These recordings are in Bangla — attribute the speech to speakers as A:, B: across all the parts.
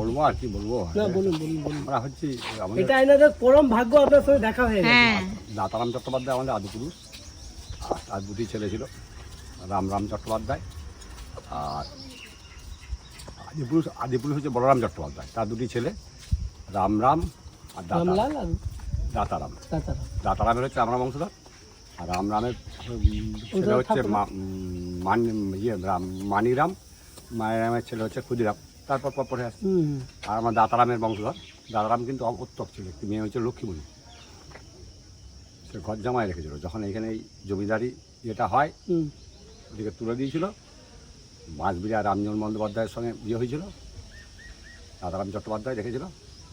A: বলব আর কি বলব।
B: না বলুন বলুন বলুন।
A: আমরা হচ্ছে
B: এটা এনাদের পরম ভাগ্য আপনার সঙ্গে দেখা হয়ে
C: হ্যাঁ।
A: দাতারাম চট্টোপাধ্যায় আমাদের আদিপুরুষ। আর তার দুটি ছেলে ছিল রাম রাম চট্টোপাধ্যায় আর আদিপুরুষ আদিপুরুষ হচ্ছে বলরাম চট্টোপাধ্যায়। তার দুটি ছেলে রাম রাম আর দাতারাম। দাতারাম। দাতারামের হচ্ছে আমরা বংশধর আর রাম রামের ছেলে হচ্ছে ইয়ে রাম মানিরাম মানিরামের ছেলে হচ্ছে ক্ষুদিরাম। তারপর পর পরে আসে
B: হুম। হুম।
A: আর আমার দাতারামের বংশধর। দাতারাম কিন্তু উত্তক ছিল একটি মেয়ে হচ্ছে লক্ষ্মীমণি। সে ঘর জামাই রেখেছিল। যখন এখানে এই জমিদারি যেটা হয় ওদিকে তুলে দিয়েছিল। বাঁশবিড়া রামজন বন্দ্যোপাধ্যায়ের সঙ্গে বিয়ে হয়েছিল। দাদারাম চট্টোপাধ্যায় রেখেছিল।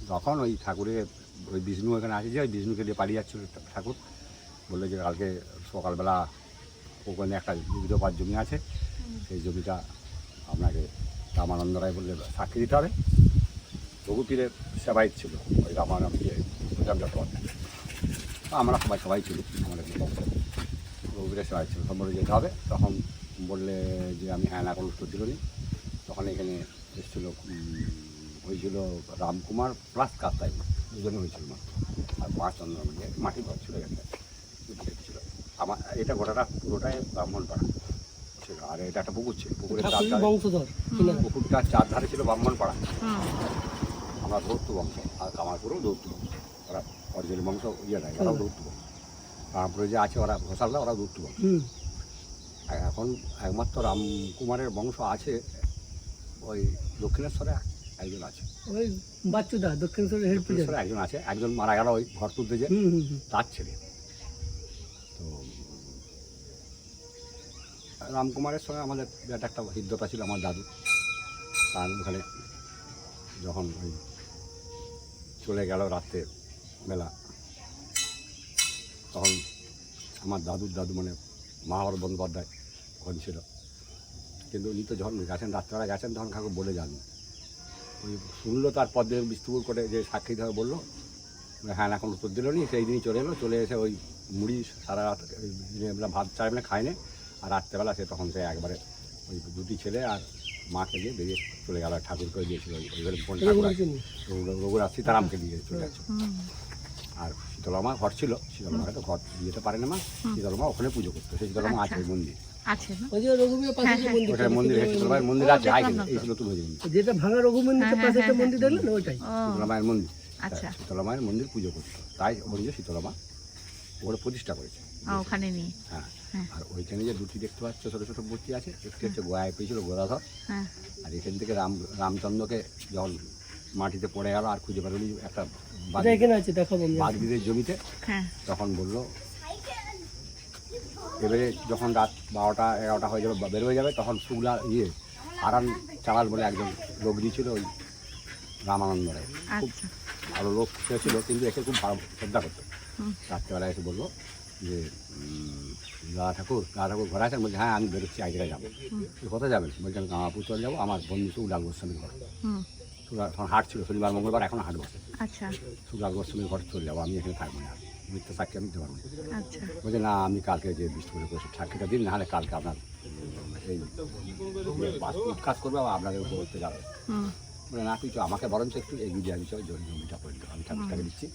A: তখন ওই ঠাকুরের ওই বিষ্ণু এখানে আসে যে ওই বিষ্ণুকে দিয়ে পালিয়ে যাচ্ছিল ঠাকুর। বলল যে কালকে সকালবেলা ওখানে একটা বিবিধ পাঁচ জমি আছে। সেই জমিটা আপনাকে রামানন্দ রায় বললে সাক্ষী দিতে হবে। রঘুপীরের সেবাই ছিল, ওই রামানন্দ আমরা সবাই সবাই ছিল, আমাদের রঘুবীরের সেবাই ছিল সব বলে যেতে হবে। তখন বললে যে আমি হ্যাঁ না কোনো উত্তর দিল তখন এখানে এসেছিল হয়েছিল রামকুমার প্লাস কাস্তাই দুজনে হয়েছিল মাত্র। আর পাঁচ চন্দ্র মাটি ঘর ছিল এখানে ছিল। আমার, এটা গোটাটা পুরোটাই ব্রাহ্মণ পাড়া ছিল এটা একটা পুকুর ছিল পুকুরের চার ধারে
B: বংশধর কিনা
A: চার ধারে ছিল ব্রাহ্মণ পাড়া আমরা দৌত্য বংশ আর কামারপুরেও দৌত্য বংশ। ওরা অরিজিনাল বংশ ইয়ে নাই ওরাও দৌত্য বংশ। কামারপুরে যে আছে ওরা ঘোষালরা ওরা দৌত্য বংশ। এখন একমাত্র রামকুমারের বংশ আছে ওই দক্ষিণেশ্বরে একজন আছে।
B: ওই বাচ্চুদা দক্ষিণেশ্বরের
A: দক্ষিণেশ্বরে একজন আছে একজন মারা গেল ওই ঘর তুলতে যে। তার ছেলে। রামকুমারের সঙ্গে আমাদের বিরাট একটা হৃদ্যতা ছিল, আমার দাদু। তার ওখানে যখন ওই চলে গেল রাত্রে বেলা, তখন আমার দাদুর দাদু মানে মহাভারত বন্দ্যোপাধ্যায় ওখানে ছিল। কিন্তু উনি তো যখন গেছেন, রাত্রেবেলা গেছেন, তখন কাউকে বলে যান ওই শুনলো তারপর দিন বিস্তুপুর করে যে সাক্ষী ধরে বলল হ্যাঁ এখন উত্তর দিল নি। সেই দিনই চলে এলো, চলে এসে ওই মুড়ি সারা রাত ভাত চার বেলা খায়নি আর রাত্রেবেলা সে তখন সে একবারে ওই দুটি ছেলে আর মাকে দিয়ে বেরিয়ে চলে গেল ঠাকুরকে দিয়েছিল। ওইভাবে ঠাকুর আছে? রঘু- রঘুনাথ সীতারামকে দিয়ে চলে গেছে। আর শীতলমা ঘর ছিল শীতলমাকে তো ঘর দিতে পারে না মা। শীতলমা ওখানে পুজো করতো। সেই শীতলমা আছে ওই মন্দির।
C: আছে না?
B: ওই যে রঘুবীর পাশে যে মন্দির
A: মন্দির আছে
C: দেখলাম না।
A: এই নতুন হয়েছে
B: যেটা ভাঙা পাশে একটা মন্দির দেখলেন ওইটাই।
A: শীতলমায়ের মন্দির।
C: আচ্ছা।
A: শীতলমায়ের মন্দির পুজো করতো। তাই ওই যে শীতলমা ওখানে প্রতিষ্ঠা করেছে।
C: ওখানে নিয়ে।
A: হ্যাঁ।
C: হ্যাঁ।
A: আর ওইখানে যে দুটি দেখতে পাচ্ছ ছোটো ছোটো মূর্তি আছে একটি হচ্ছে গোয়ায় পেয়েছিল গোদাধর
C: হ্যাঁ।
A: আর এখান থেকে রাম রামচন্দ্রকে যখন মাটিতে পড়ে গেল আর খুঁজে পেল একটা বাগদিদের জমিতে।
C: হ্যাঁ।
A: তখন বলল এবারে যখন রাত বারোটা এগারোটা হয়ে যাবে বের হয়ে যাবে তখন শুক্লা ইয়ে আরান চালাল বলে একজন লোক দিয়েছিল ওই রামানন্দ রায় খুব
C: আচ্ছা।
A: ভালো লোক সে ছিল কিন্তু এসে খুব ভালো শ্রদ্ধা করতো।
C: হুম।
A: রাত্রেবেলা এসে বলল যে দাদা ঠাকুর দাদা ঠাকুর ঘরে আছেন? বলছে হ্যাঁ আমি বেরোচ্ছি এক জায়গায় যাব। "তুই কোথায় যাবেন? বলছি আমি কামাপুর চলে যাব আমার বন্ধু সুলাল গোস্বামীর ঘর। তখন হাট ছিল শনিবার মঙ্গলবার এখন হাট বসে।
C: আচ্ছা।
A: সুলাল গোস্বামীর ঘর চলে যাব আমি এখানে থাকব না। মিথ্যা সাক্ষী আমি দিতে পারব না।
C: আচ্ছা।
A: বলছে না আমি কালকে যে বিষ্ণুপুরে বসে সাক্ষীটা দিন নাহলে কালকে আপনার এই কাজ করবে আবার আপনাদের উপর করতে যাবে। বলে না কিছু আমাকে বরঞ্চ একটু এগিয়ে দিয়ে আমি জমি জমিটা দিও আমি ঠাকুরটাকে দিচ্ছি।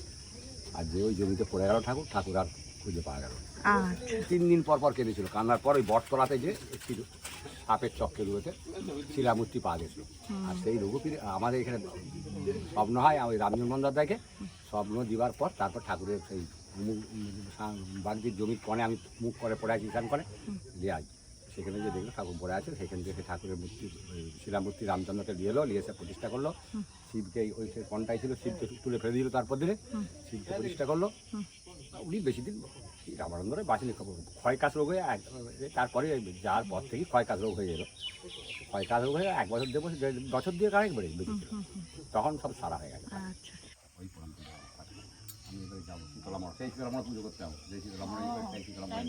A: আর যে ওই জমিতে পড়ে গেল ঠাকুর ঠাকুর আর খুঁজে পাওয়া গেল
C: আচ্ছা।
A: তিন দিন পর পর কেঁদেছিল। কান্নার পর ওই বটতলাতে যে ছিল সাপের চক্কে রয়েছে শিলামূর্তি পাওয়া গেছিল। আর সেই রঘুপীর আমাদের এখানে স্বপ্ন হয় ওই রামজন বন্দ্যোপাধ্যায়কে স্বপ্ন দিবার পর তারপর ঠাকুরের সেই মুখ বাগদির জমির কনে আমি মুখ করে পড়ে আছি ইসান করে দিয়ে সেখানে যে দেখল ঠাকুর পড়ে আছে সেখান থেকে ঠাকুরের মূর্তি ওই শিলামূর্তি রামচন্দ্রকে দিয়ে এলো নিয়ে এসে প্রতিষ্ঠা করল। শিবকে ওই সে কনটাই ছিল শিবকে তুলে ফেলে দিল তারপর দিনে শিবকে প্রতিষ্ঠা করল। উনি বেশি দিন এই রামানন্দ বাঁচেনি খবর ক্ষয় কাজ রোগ হয়ে এক- তারপরে যাওয়ার পর থেকে ক্ষয় কাজ রোগ হয়ে এলো। ক্ষয় কাজ রোগ হয়ে এক বছর দেড় বছর বছর দিয়ে কারেক বেড়ে বেশি তখন সব সারা হয়ে গেছে।
C: আচ্ছা।
A: ওই পরম্পরা আমি এবারে যাব। শীতলা মঠ সেই শীতলা মঠ পুজো করতে যাব। যে সেই শীতলা মঠ